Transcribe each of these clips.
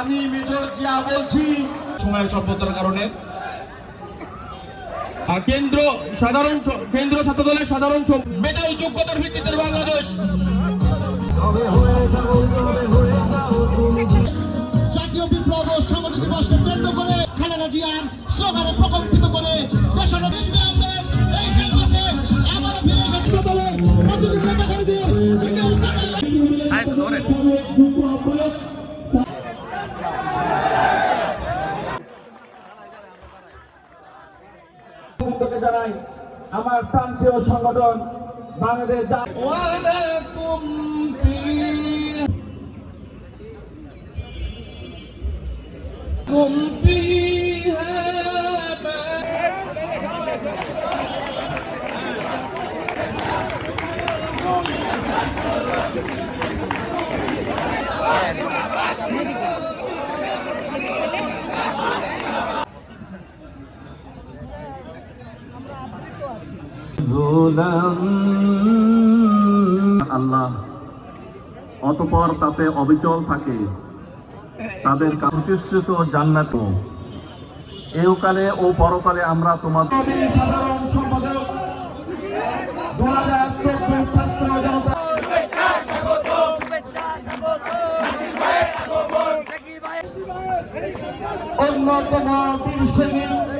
আমি মেজর জিয়া বলছি। সময় স্বল্পতার কারণে। আর কেন্দ্র সাধারণ কেন্দ্র ছাত্র দলের সাধারণ মেধাও যোগ্যতার ভিত্তিতে বাংলাদেশ। জাতীয় বিপ্লব ও সংগঠিত দিবসকে কেন্দ্র করে খালেদা জিয়ার স্লোগানে প্রকম্পিত করে থেকে জানাই আমার প্রান্তীয় সংগঠন বাংলাদেশ আল্লাহ, অতপর তাতে অবিচল থাকে। তাদের প্রতিষ্ঠিত জান্নাত। এওকালে ও পরকালে আমরা তোমার অন্যতম বীর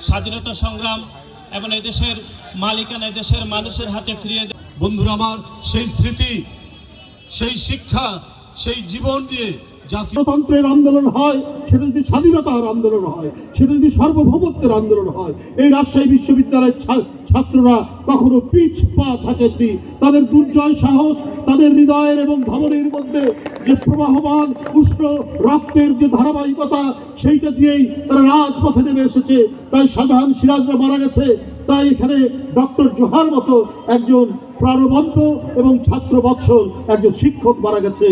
স্বাধীনতা সংগ্রাম এবং এদেশের মালিকানা দেশের মানুষের হাতে ফিরিয়ে দেয় বন্ধুরা আমার সেই স্মৃতি সেই শিক্ষা সেই জীবন দিয়ে জাতীয় গণতন্ত্রের আন্দোলন হয় সেটা যদি স্বাধীনতার আন্দোলন হয় সেটা যদি সার্বভৌমত্বের আন্দোলন হয় এই রাজশাহী বিশ্ববিদ্যালয়ের ছাত্ররা কখনো পিছ পা থাকেননি। তাদের দুর্জয় সাহস তাদের হৃদয়ের এবং ভবনের মধ্যে যে প্রবাহমান উষ্ণ রক্তের যে ধারাবাহিকতা, সেইটা দিয়েই তারা রাজপথে নেমে এসেছে। তাই শাহজাহান সিরাজরা মারা গেছে। তাই এখানে ডক্টর জোহার মতো একজন প্রাণবন্ত এবং ছাত্র বৎসল একজন শিক্ষক মারা গেছে।